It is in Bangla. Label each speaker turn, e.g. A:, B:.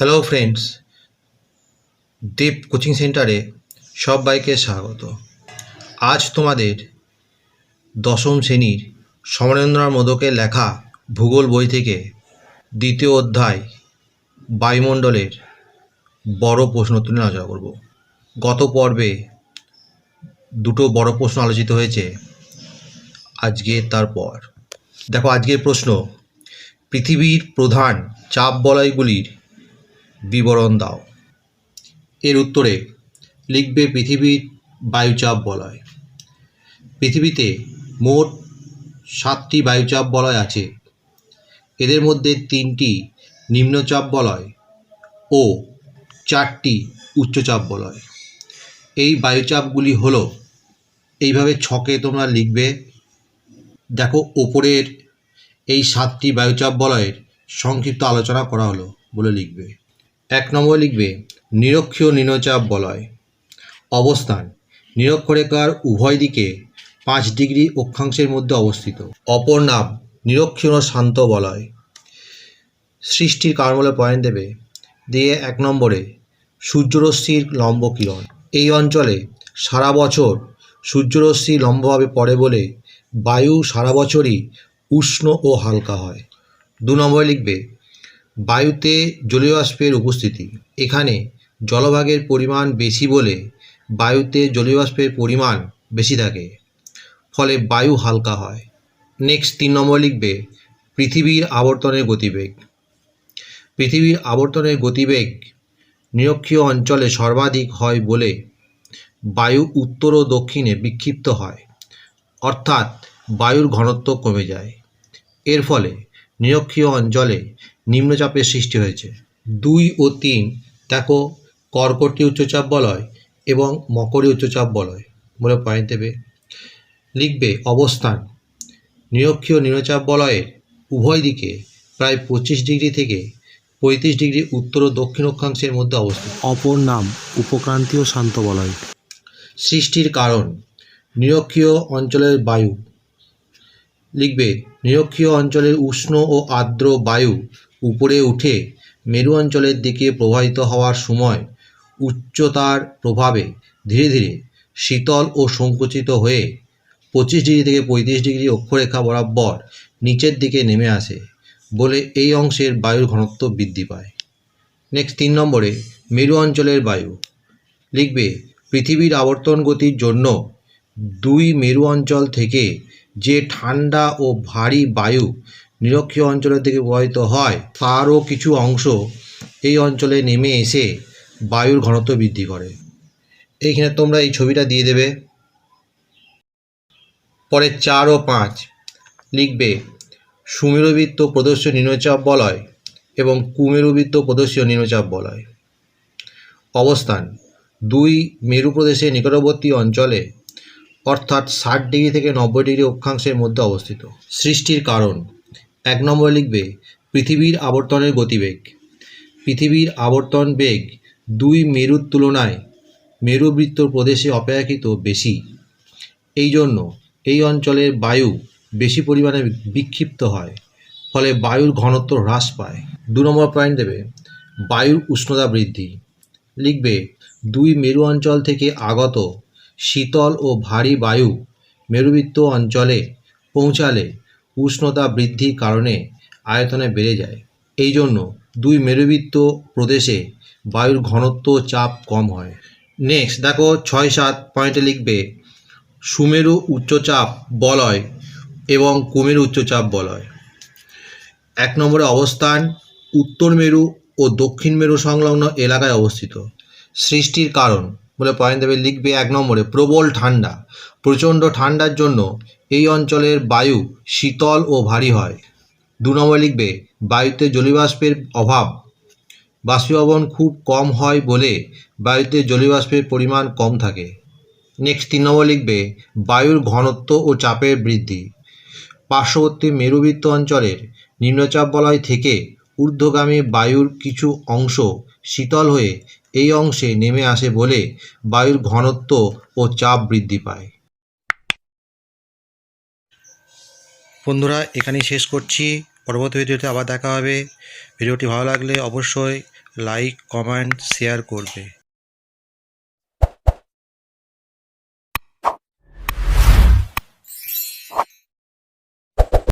A: হ্যালো ফ্রেন্ডস দীপ কোচিং সেন্টারে সবাইকে স্বাগত। আজ তোমাদের দশম শ্রেণির সমরেন্দ্রনাথ মোদকের লেখা ভূগোল বই থেকে দ্বিতীয় অধ্যায় বায়ুমণ্ডলের বড় প্রশ্ন তুলে আলোচনা করব। গত পর্বে দুটো বড় প্রশ্ন আলোচিত হয়েছে। আজকে তারপর। দেখো, আজকের প্রশ্ন, পৃথিবীর প্রধান চাপ বলয়গুলির বিবরণ দাও। এর উত্তরে লিখবে পৃথিবীর বায়ুচাপ বলয়। পৃথিবীতে মোট সাতটি বায়ুচাপ বলয় আছে। এদের মধ্যে তিনটি নিম্নচাপ বলয় ও চারটি উচ্চচাপ বলয়। এই বায়ুচাপগুলি হলো, এইভাবে ছকে তোমরা লিখবে, দেখো ওপরের এই সাতটি বায়ুচাপ বলয়ের সংক্ষিপ্ত আলোচনা করা হলো বলে লিখবে। এক নম্বর লিখবে, নিরক্ষীয় নিম্নচাপ বলয়। অবস্থান, নিরক্ষরেখার উভয় দিকে পাঁচ ডিগ্রি অক্ষাংশের মধ্যে অবস্থিত। অপর নাম, নিরক্ষীয় শান্ত বলয়। সৃষ্টির কারণ বলে পয়েন্ট দেবে, দিয়ে এক নম্বরে, সূর্যরশ্মির লম্ব কিরণ। এই অঞ্চলে সারা বছর সূর্যরশ্মি লম্বভাবে পড়ে বলে বায়ু সারা বছরই উষ্ণ ও হালকা হয়। দু নম্বরে লিখবে বায়ুতে জলীয় বাষ্পের উপস্থিতি। এখানে জলভাগের পরিমাণ বেশি বলে বায়ুতে জলীয় বাষ্পের পরিমাণ বেশি থাকে। ফলে বায়ু হালকা হয়। নেক্সট তিন নম্বর লিখবে, পৃথিবীর আবর্তনের গতিবেগ। পৃথিবীর আবর্তনের গতিবেগ নিরক্ষীয় অঞ্চলে সর্বাধিক হয় বলে বায়ু উত্তর ও দক্ষিণে বিক্ষিপ্ত হয়। অর্থাৎ বায়ুর ঘনত্ব কমে যায়। এর ফলে নিরক্ষীয় অঞ্চলে নিম্নচাপের সৃষ্টি হয়েছে। দুই ও তিন দেখো কর্কটি উচ্চচাপ বলয় এবং মকরী উচ্চচাপ বলয়। বলে পয়েন্ট দেবে। লিখবে অবস্থান নিরক্ষীয় নিম্নচাপ বলয়ের উভয় দিকে প্রায় পঁচিশ ডিগ্রি থেকে পঁয়ত্রিশ ডিগ্রি উত্তর ও দক্ষিণ অক্ষাংশের মধ্যে অবস্থিত।
B: অপর নাম উপক্রান্তীয় শান্ত বলয়।
A: সৃষ্টির কারণ নিরক্ষীয় অঞ্চলের বায়ু। লিখবে নিরক্ষীয় অঞ্চলের উষ্ণ ও আর্দ্র বায়ু উপরে উঠে মেরু অঞ্চলের দিকে প্রবাহিত হওয়ার সময় উচ্চতার প্রভাবে ধীরে ধীরে শীতল ও সংকুচিত হয়ে পঁচিশ ডিগ্রি থেকে পঁয়ত্রিশ ডিগ্রি অক্ষরেখা বরাবর নিচের দিকে নেমে আসে বলে এই অংশের বায়ুর ঘনত্ব বৃদ্ধি পায়। নেক্সট তিন নম্বরে মেরু অঞ্চলের বায়ু। লিখবে, পৃথিবীর আবর্তন গতির জন্য দুই মেরু অঞ্চল থেকে যে ঠান্ডা ও ভারী বায়ু নিরক্ষীয় অঞ্চলের দিকে প্রবাহিত হয়, তারও কিছু অংশ এই অঞ্চলে নেমে এসে বায়ুর ঘনত্ব বৃদ্ধি করে। এইখানে তোমরা এই ছবিটা দিয়ে দেবে। পরে চার ও পাঁচ লিখবে, সুমেরুবৃত্ত প্রদর্শীয় নিম্নচাপ বলয় এবং কুমেরুবৃত্ত প্রদর্শীয় নিম্নচাপ বলয়। অবস্থান, দুই মেরু প্রদেশের নিকটবর্তী অঞ্চলে, অর্থাৎ ষাট ডিগ্রি থেকে নব্বই ডিগ্রি অক্ষাংশের মধ্যে অবস্থিত। সৃষ্টির কারণ এক নম্বর লিখবে, পৃথিবীর আবর্তনের গতিবেগ। পৃথিবীর আবর্তন বেগ দুই মেরুর তুলনায় মেরুবৃত্ত প্রদেশে অপেক্ষাকৃত বেশি। এই জন্য এই অঞ্চলের বায়ু বেশি পরিমাণে বিক্ষিপ্ত হয়, ফলে বায়ুর ঘনত্ব হ্রাস পায়। দু নম্বর পয়েন্ট দেবে, বায়ুর উষ্ণতা বৃদ্ধি। লিখবে, দুই মেরু অঞ্চল থেকে আগত শীতল ও ভারী বায়ু মেরুবৃত্ত অঞ্চলে পৌঁছালে উষ্ণতা বৃদ্ধির কারণে আয়তনে বেড়ে যায়। এই জন্য দুই মেরুবৃত্ত প্রদেশে বায়ুর ঘনত্ব চাপ কম হয়। নেক্সট দেখো ছয় সাত পয়েন্টে লিখবে, সুমেরু উচ্চচাপ বলয় এবং কুমেরু উচ্চচাপ বলয়। এক নম্বরে অবস্থান, উত্তর মেরু ও দক্ষিণ মেরু সংলগ্ন এলাকায় অবস্থিত। সৃষ্টির কারণ বলে পয়েন্ট দেবে লিখবে এক নম্বরে, প্রবল ঠান্ডা। প্রচণ্ড ঠান্ডার জন্য এই অঞ্চলের বায়ু শীতল ও ভারী হয়। দু নম্বরে লিখবে, বায়ুতে জলীয়বাষ্পের অভাব। বাষ্পীভবন খুব কম হয় বলে বায়ুতে জলীয়বাষ্পের পরিমাণ কম থাকে। নেক্সট তিন নম্বর লিখবে, বায়ুর ঘনত্ব ও চাপের বৃদ্ধি। পার্শ্ববর্তী মেরুবৃত্ত অঞ্চলের নিম্নচাপ বলয় থেকে ঊর্ধ্বগামী বায়ুর কিছু অংশ শীতল হয়ে এই অংশে নেমে আসে বলে বায়ুর ঘনত্ব ও চাপ বৃদ্ধি পায়। বন্ধুরা, এখানেই শেষ করছি। পরবর্তী ভিডিওতে আবার দেখা হবে। ভিডিওটি ভালো লাগলে অবশ্যই লাইক কমেন্ট শেয়ার করবে।